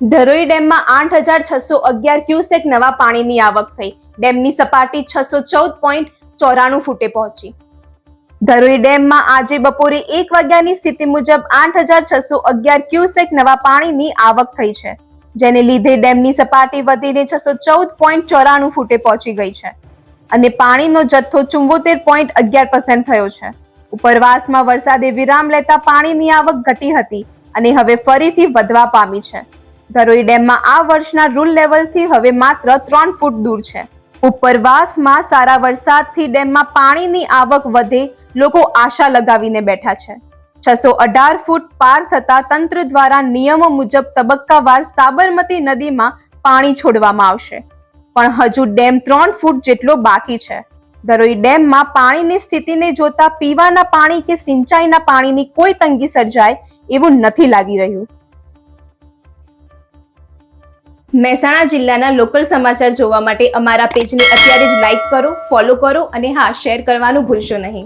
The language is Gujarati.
ધરોઈ ડેમમાં આઠ હજાર છસો અગિયાર ક્યુસેક નવા પાણીની આવક થઈ. ડેમની સપાટી છસો ચૌદ પોઈન્ટ ચોરાણું ફૂટે પહોંચી. ધરોઈ ડેમમાં આજે બપોરે એક વાગ્યાની સ્થિતિ મુજબ આઠ હજાર છસો અગિયાર ક્યુસેક નવા પાણીની આવક થઈ છે, જેને લીધે ડેમની સપાટી વધીને છસો ચૌદ પોઈન્ટ ચોરાણું ફૂટે પહોંચી ગઈ છે અને પાણીનો જથ્થો ચુંવોતેર પોઈન્ટ અગિયાર પર્સન્ટ થયો છે. ઉપરવાસમાં વરસાદે વિરામ લેતા પાણીની આવક ઘટી હતી અને હવે ફરીથી વધવા પામી છે. ધરોઈ ડેમમાં આ વર્ષના રૂલ લેવલથી હવે માત્ર ત્રણ ફૂટ દૂર છે. ઉપરવાસમાં સારા વરસાદથી ડેમમાં પાણીની આવક વધે લોકો આશા લગાવીને બેઠા છે. છસો અઢાર ફૂટ પાર થતા તંત્ર દ્વારા નિયમો મુજબ તબક્કાવાર સાબરમતી નદીમાં પાણી છોડવામાં આવશે. પણ હજુ ડેમ ત્રણ ફૂટ જેટલો બાકી છે. ધરોઈ ડેમમાં પાણીની સ્થિતિને જોતા પીવાના પાણી કે સિંચાઈના પાણીની કોઈ તંગી સર્જાય એવું નથી લાગી રહ્યું. મહેસાણા જિલ્લાના લોકલ સમાચાર જોવા માટે અમારા પેજને અત્યારે જ લાઈક કરો ફોલો કરો અને હા શેર કરવાનું ભૂલશો નહીં.